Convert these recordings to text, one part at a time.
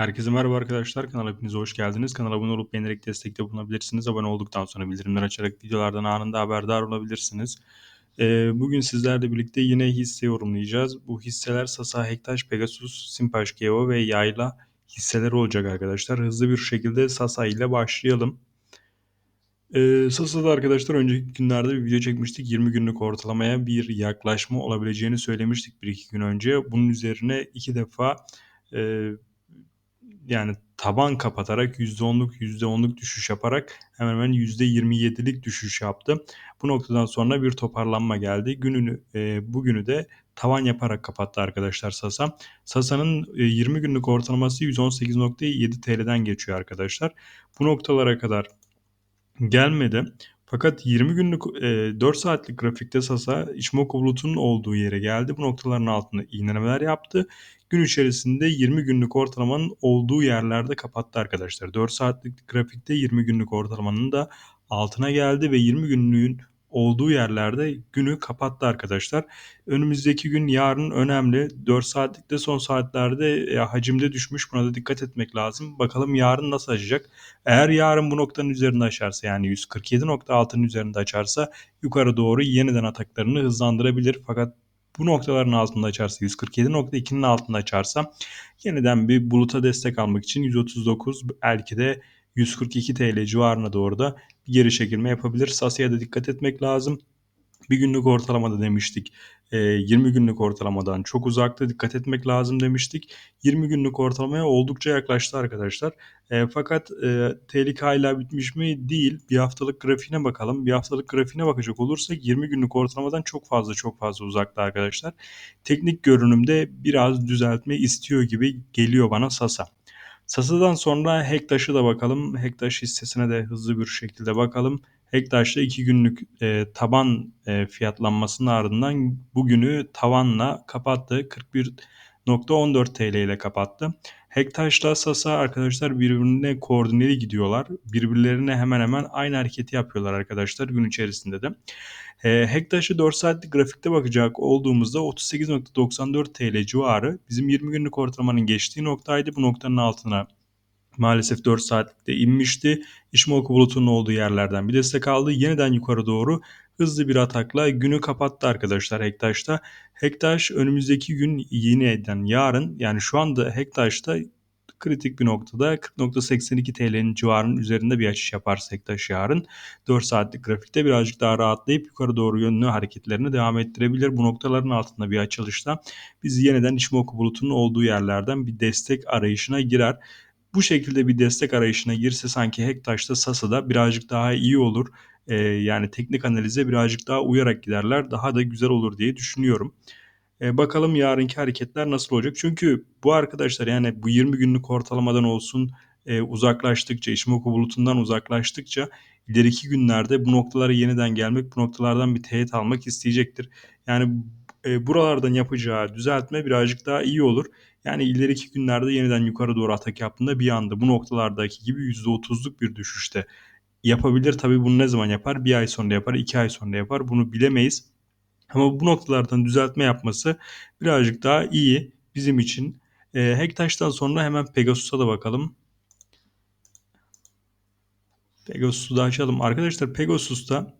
Herkese merhaba arkadaşlar. Kanala hepinize hoş geldiniz. Kanala abone olup beğenerek destekte bulunabilirsiniz. Abone olduktan sonra bildirimler açarak videolardan anında haberdar olabilirsiniz. Ee, bugün sizlerle birlikte yine hisse yorumlayacağız. Bu hisseler Sasa, Hektaş, Pegasus, Simpaş, Geo ve Yayla hisseler olacak arkadaşlar. Hızlı bir şekilde Sasa ile başlayalım. Ee, Sasa'da arkadaşlar önceki günlerde bir video çekmiştik. 20 günlük ortalamaya bir yaklaşma olabileceğini söylemiştik 1-2 gün önce. Bunun üzerine iki defa e, yani taban kapatarak %10'luk %10'luk düşüş yaparak hemen hemen %27'lik düşüş yaptı. Bu noktadan sonra bir toparlanma geldi. Gününü e, bugünü de tavan yaparak kapattı arkadaşlar Sasa. Sasa'nın e, 20 günlük ortalaması 118.7 TL'den geçiyor arkadaşlar. Bu noktalara kadar gelmedi. Fakat 20 günlük e, 4 saatlik grafikte Sasa Ichimoku bulutunun olduğu yere geldi. Bu noktaların altında iğneler yaptı. Gün içerisinde 20 günlük ortalamanın olduğu yerlerde kapattı arkadaşlar. 4 saatlik grafikte 20 günlük ortalamanın da altına geldi ve 20 günlüğün olduğu yerlerde günü kapattı arkadaşlar. Önümüzdeki gün yarın önemli. 4 saatlikte son saatlerde e, hacimde düşmüş. Buna da dikkat etmek lazım. Bakalım yarın nasıl açacak. Eğer yarın bu noktanın üzerinde açarsa yani 147.6'nın üzerinde açarsa yukarı doğru yeniden ataklarını hızlandırabilir. Fakat bu noktaların altında açarsa 147.2'nin altında açarsa yeniden bir buluta destek almak için 139 belki de 142 TL civarına doğru da geri çekilme yapabilir. Sasa'ya da dikkat etmek lazım. Bir günlük ortalamada demiştik. 20 ee, günlük ortalamadan çok uzakta dikkat etmek lazım demiştik. 20 günlük ortalamaya oldukça yaklaştı arkadaşlar. E, fakat e, tehlike hala bitmiş mi? Değil. Bir haftalık grafiğine bakalım. Bir haftalık grafiğine bakacak olursak 20 günlük ortalamadan çok fazla çok fazla uzakta arkadaşlar. Teknik görünümde biraz düzeltme istiyor gibi geliyor bana Sasa. Sasa'dan sonra Hektaş'ı da bakalım. Hektaş hissesine de hızlı bir şekilde bakalım. Hektaş'ta 2 günlük e, taban e, fiyatlanmasının ardından bugünü tavanla kapattı. 41.14 TL ile kapattı. Hektaş'la Sasa arkadaşlar birbirine koordineli gidiyorlar. Birbirlerine hemen hemen aynı hareketi yapıyorlar arkadaşlar gün içerisinde de. E, Hektaş'ı 4 saatlik grafikte bakacak olduğumuzda 38.94 TL civarı bizim 20 günlük ortalamanın geçtiği noktaydı. Bu noktanın altına maalesef 4 saatlikte inmişti. Ishimoku bulutunun olduğu yerlerden bir destek aldı. Yeniden yukarı doğru hızlı bir atakla günü kapattı arkadaşlar Hektaş'ta. Hektaş önümüzdeki gün yeniden yarın yani şu anda Hektaş'ta kritik bir noktada 40.82 TL'nin civarının üzerinde bir açış yaparsa Hektaş yarın 4 saatlik grafikte birazcık daha rahatlayıp yukarı doğru yönlü hareketlerini devam ettirebilir. Bu noktaların altında bir açılışta biz yeniden Ishimoku bulutunun olduğu yerlerden bir destek arayışına girer bu şekilde bir destek arayışına girse sanki Hektaş'ta Sasa'da birazcık daha iyi olur. Ee, yani teknik analize birazcık daha uyarak giderler. Daha da güzel olur diye düşünüyorum. Ee, bakalım yarınki hareketler nasıl olacak? Çünkü bu arkadaşlar yani bu 20 günlük ortalamadan olsun e, uzaklaştıkça, Ishimoku bulutundan uzaklaştıkça ileriki günlerde bu noktalara yeniden gelmek, bu noktalardan bir teğet almak isteyecektir. Yani e, buralardan yapacağı düzeltme birazcık daha iyi olur. Yani ileriki günlerde yeniden yukarı doğru atak yaptığında bir anda bu noktalardaki gibi %30'luk bir düşüşte yapabilir. Tabi bunu ne zaman yapar? Bir ay sonra yapar, iki ay sonra yapar. Bunu bilemeyiz. Ama bu noktalardan düzeltme yapması birazcık daha iyi bizim için. E, Hektaş'tan sonra hemen Pegasus'a da bakalım. Pegasus'u da açalım. Arkadaşlar Pegasus'ta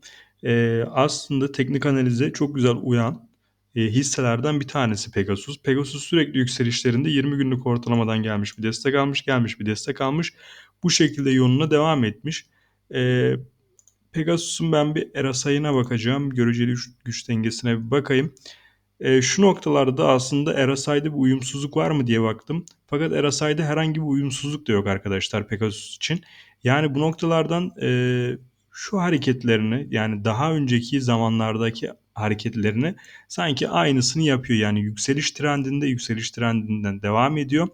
e, aslında teknik analize çok güzel uyan e, hisselerden bir tanesi Pegasus. Pegasus sürekli yükselişlerinde 20 günlük ortalamadan gelmiş bir destek almış, gelmiş bir destek almış. Bu şekilde yoluna devam etmiş. E, Pegasus'un ben bir RSI'ına bakacağım. Göreceli güç dengesine bir bakayım. E, şu noktalarda aslında RSI'de bir uyumsuzluk var mı diye baktım. Fakat RSI'de herhangi bir uyumsuzluk da yok arkadaşlar Pegasus için. Yani bu noktalardan e, şu hareketlerini yani daha önceki zamanlardaki hareketlerini sanki aynısını yapıyor. Yani yükseliş trendinde yükseliş trendinden devam ediyor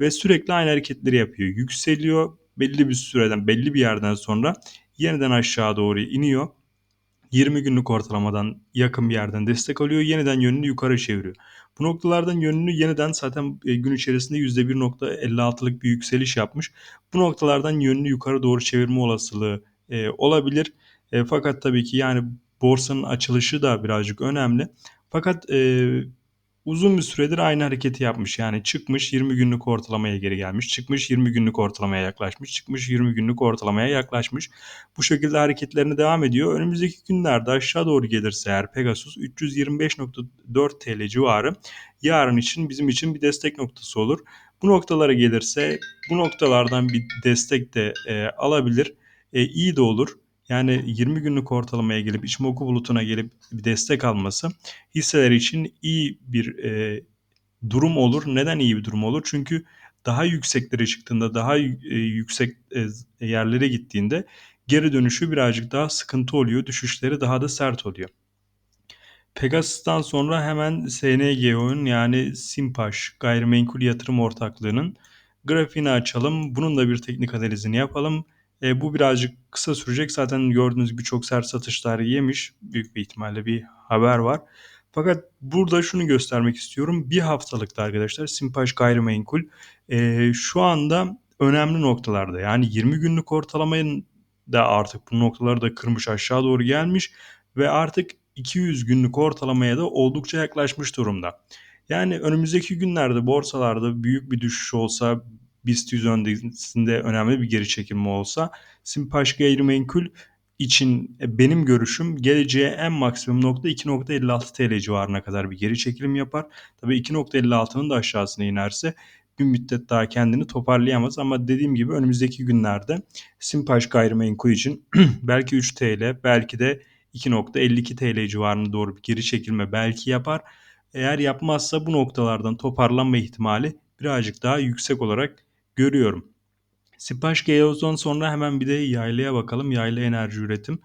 ve sürekli aynı hareketleri yapıyor. Yükseliyor belli bir süreden belli bir yerden sonra yeniden aşağı doğru iniyor. 20 günlük ortalamadan yakın bir yerden destek alıyor. Yeniden yönünü yukarı çeviriyor. Bu noktalardan yönünü yeniden zaten e, gün içerisinde %1.56'lık bir yükseliş yapmış. Bu noktalardan yönünü yukarı doğru çevirme olasılığı e, olabilir. E, fakat tabii ki yani borsanın açılışı da birazcık önemli. Fakat e, uzun bir süredir aynı hareketi yapmış. Yani çıkmış 20 günlük ortalamaya geri gelmiş. Çıkmış 20 günlük ortalamaya yaklaşmış. Çıkmış 20 günlük ortalamaya yaklaşmış. Bu şekilde hareketlerini devam ediyor. Önümüzdeki günlerde aşağı doğru gelirse eğer Pegasus 325.4 TL civarı yarın için bizim için bir destek noktası olur. Bu noktalara gelirse bu noktalardan bir destek de e, alabilir. E, iyi de olur. Yani 20 günlük ortalamaya gelip Ichimoku bulutuna gelip bir destek alması hisseler için iyi bir e, durum olur. Neden iyi bir durum olur? Çünkü daha yükseklere çıktığında, daha e, yüksek e, yerlere gittiğinde geri dönüşü birazcık daha sıkıntı oluyor. Düşüşleri daha da sert oluyor. Pegasus'tan sonra hemen SNGO'nun yani Simpaş Gayrimenkul Yatırım Ortaklığı'nın grafiğini açalım. Bunun da bir teknik analizini yapalım. E, bu birazcık kısa sürecek. Zaten gördüğünüz gibi çok sert satışlar yemiş. Büyük bir ihtimalle bir haber var. Fakat burada şunu göstermek istiyorum. Bir haftalıkta arkadaşlar Simpaş Gayrimenkul e, şu anda önemli noktalarda. Yani 20 günlük ortalamayın da artık bu noktaları da kırmış aşağı doğru gelmiş ve artık 200 günlük ortalamaya da oldukça yaklaşmış durumda. Yani önümüzdeki günlerde borsalarda büyük bir düşüş olsa, BIST 100 öndesinde önemli bir geri çekilme olsa Simpaş Gayrimenkul için e, benim görüşüm geleceğe en maksimum nokta 2.56 TL civarına kadar bir geri çekilim yapar. Tabii 2.56'nın da aşağısına inerse bir müddet daha kendini toparlayamaz ama dediğim gibi önümüzdeki günlerde Simpaş gayrimenkul için belki 3 TL belki de 2.52 TL civarına doğru bir geri çekilme belki yapar. Eğer yapmazsa bu noktalardan toparlanma ihtimali birazcık daha yüksek olarak görüyorum. Sipaş Geoz'dan sonra hemen bir de yaylaya bakalım. Yayla enerji üretim.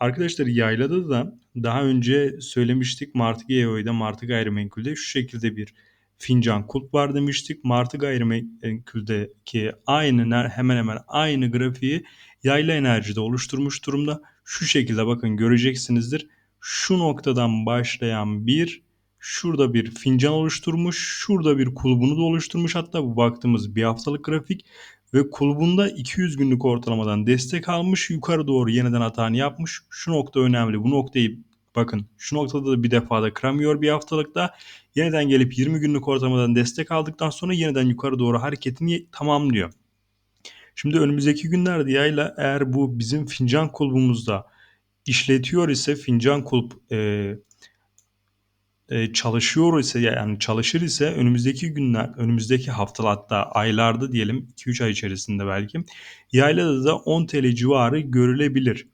Arkadaşlar yaylada da daha önce söylemiştik Martı Geo'da Martı Gayrimenkul'de şu şekilde bir fincan kulp var demiştik. Martı Gayrimenkul'deki aynı hemen hemen aynı grafiği yayla enerjide oluşturmuş durumda. Şu şekilde bakın göreceksinizdir. Şu noktadan başlayan bir şurada bir fincan oluşturmuş. Şurada bir kulbunu da oluşturmuş. Hatta bu baktığımız bir haftalık grafik ve kulbunda 200 günlük ortalamadan destek almış. Yukarı doğru yeniden hatağını yapmış. Şu nokta önemli. Bu noktayı bakın şu noktada da bir defa da kıramıyor bir haftalıkta. Yeniden gelip 20 günlük ortalamadan destek aldıktan sonra yeniden yukarı doğru hareketini tamamlıyor. Şimdi önümüzdeki günlerde yayla eğer bu bizim fincan kulbumuzda işletiyor ise fincan kulp e, e, çalışıyor ise yani çalışır ise önümüzdeki günler, önümüzdeki haftalar hatta aylarda diyelim 2-3 ay içerisinde belki yaylada da 10 TL civarı görülebilir.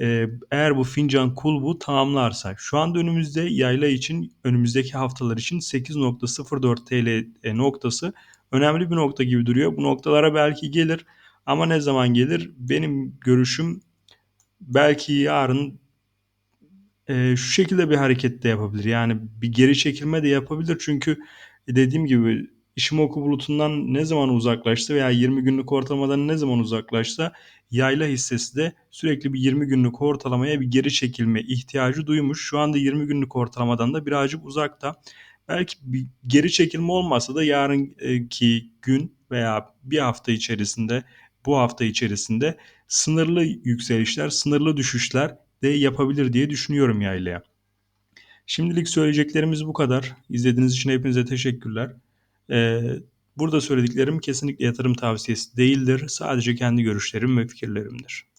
E, eğer bu fincan kulbu tamamlarsa şu anda önümüzde yayla için önümüzdeki haftalar için 8.04 TL e, noktası önemli bir nokta gibi duruyor. Bu noktalara belki gelir ama ne zaman gelir? Benim görüşüm belki yarın e, şu şekilde bir hareket de yapabilir. Yani bir geri çekilme de yapabilir. Çünkü dediğim gibi Ishimoku bulutundan ne zaman uzaklaştı veya 20 günlük ortalamadan ne zaman uzaklaşsa yayla hissesi de sürekli bir 20 günlük ortalamaya bir geri çekilme ihtiyacı duymuş. Şu anda 20 günlük ortalamadan da birazcık uzakta. Belki bir geri çekilme olmasa da yarınki gün veya bir hafta içerisinde bu hafta içerisinde sınırlı yükselişler, sınırlı düşüşler de yapabilir diye düşünüyorum yaylaya. Şimdilik söyleyeceklerimiz bu kadar. İzlediğiniz için hepinize teşekkürler. Ee, burada söylediklerim kesinlikle yatırım tavsiyesi değildir. Sadece kendi görüşlerim ve fikirlerimdir.